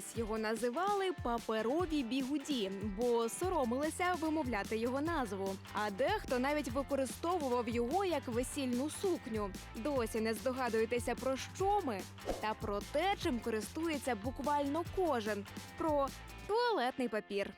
скрізь його називали паперові бігуді, бо соромилися вимовляти його назву. А дехто навіть використовував його як весільну сукню. Досі не здогадуєтеся про що ми та про те, чим користується буквально кожен про туалетний папір.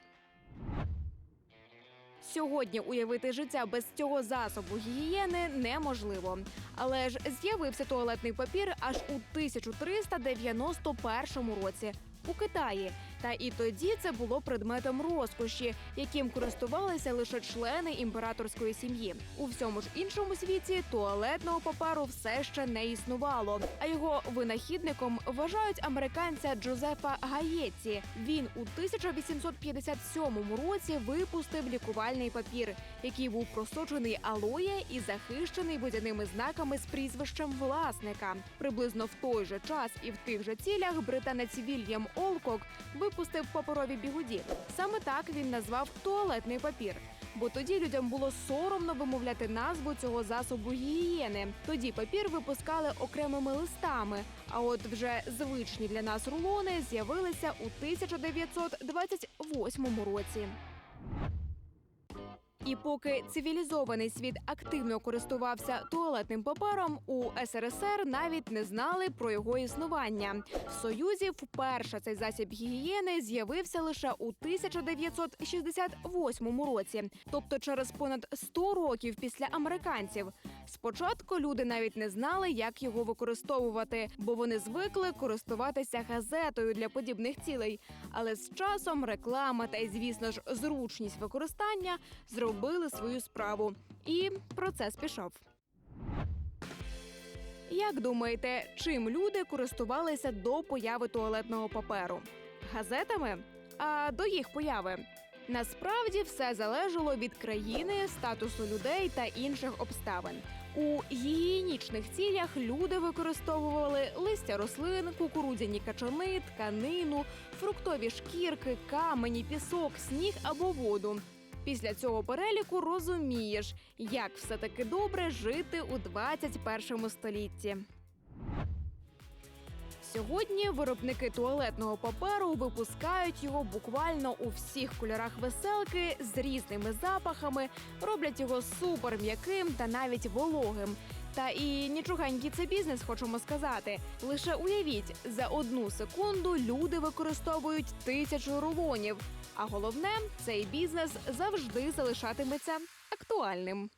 Сьогодні уявити життя без цього засобу гігієни неможливо. Але ж з'явився туалетний папір аж у 1391 році у Китаї. Та і тоді це було предметом розкоші, яким користувалися лише члени імператорської сім'ї. У всьому ж іншому світі туалетного паперу все ще не існувало. А його винахідником вважають американця Джозефа Гаєці. Він у 1857 році випустив лікувальний папір, який був просочений алоє і захищений водяними знаками з прізвищем власника. Приблизно в той же час і в тих же цілях британець Вільям Олкок випустив паперові бігуді. Саме так він назвав туалетний папір. Бо тоді людям було соромно вимовляти назву цього засобу гігієни. Тоді папір випускали окремими листами. А от вже звичні для нас рулони з'явилися у 1928 році. І поки цивілізований світ активно користувався туалетним папером, у СРСР навіть не знали про його існування. В Союзі вперше цей засіб гігієни з'явився лише у 1968 році, тобто через понад 100 років після американців. Спочатку люди навіть не знали, як його використовувати, бо вони звикли користуватися газетою для подібних цілей. Але з часом реклама та звісно ж, зручність використання зробили свою справу. І процес пішов. Як думаєте, чим люди користувалися до появи туалетного паперу? Газетами? А до їх появи? Насправді все залежало від країни, статусу людей та інших обставин. У гігієнічних цілях люди використовували листя рослин, кукурудзяні качани, тканину, фруктові шкірки, камені, пісок, сніг або воду. Після цього переліку розумієш, як все таки добре жити у 21 столітті. Сьогодні виробники туалетного паперу випускають його буквально у всіх кольорах веселки з різними запахами, роблять його супер м'яким та навіть вологим. Та і нічогенький це бізнес, хочемо сказати. Лише уявіть, за одну секунду люди використовують тисячу рулонів. А головне, цей бізнес завжди залишатиметься актуальним.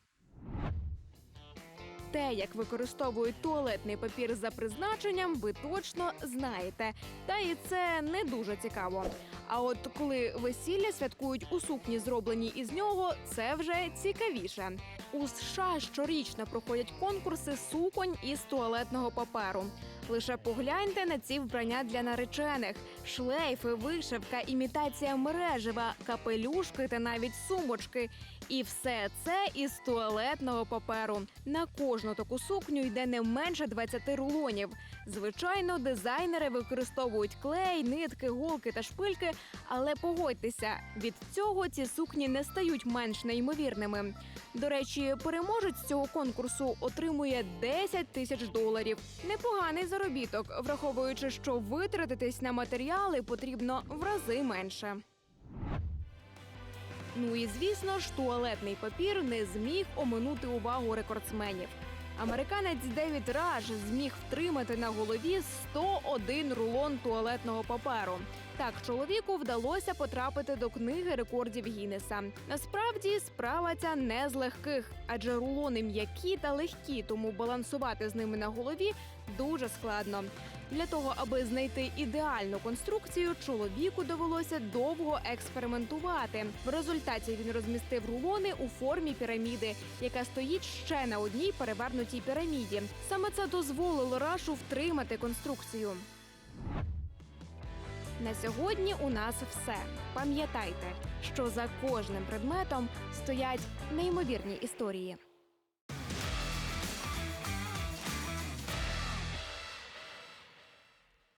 Те, як використовують туалетний папір за призначенням, ви точно знаєте. Та і це не дуже цікаво. А от коли весілля святкують у сукні, зроблені із нього, це вже цікавіше. У США щорічно проходять конкурси суконь із туалетного паперу. Лише погляньте на ці вбрання для наречених: шлейфи, вишивка, імітація мережева, капелюшки та навіть сумочки. І все це із туалетного паперу. На кожну таку сукню йде не менше 20 рулонів. Звичайно, дизайнери використовують клей, нитки, голки та шпильки, але погодьтеся, від цього ці сукні не стають менш неймовірними. До речі, переможець цього конкурсу отримує 10 тисяч доларів. Непоганий заробіток, враховуючи, що витратитись на матеріали потрібно в рази менше. Ну і звісно ж, туалетний папір не зміг оминути увагу рекордсменів. Американець Девід Раш зміг втримати на голові 101 рулон туалетного паперу. Так чоловіку вдалося потрапити до книги рекордів Гіннеса. Насправді справа ця не з легких, адже рулони м'які та легкі, тому балансувати з ними на голові дуже складно. Для того, аби знайти ідеальну конструкцію, чоловіку довелося довго експериментувати. В результаті він розмістив рулони у формі піраміди, яка стоїть ще на одній перевернутій піраміді. Саме це дозволило рашу втримати конструкцію. На сьогодні у нас все. Пам'ятайте, що за кожним предметом стоять неймовірні історії.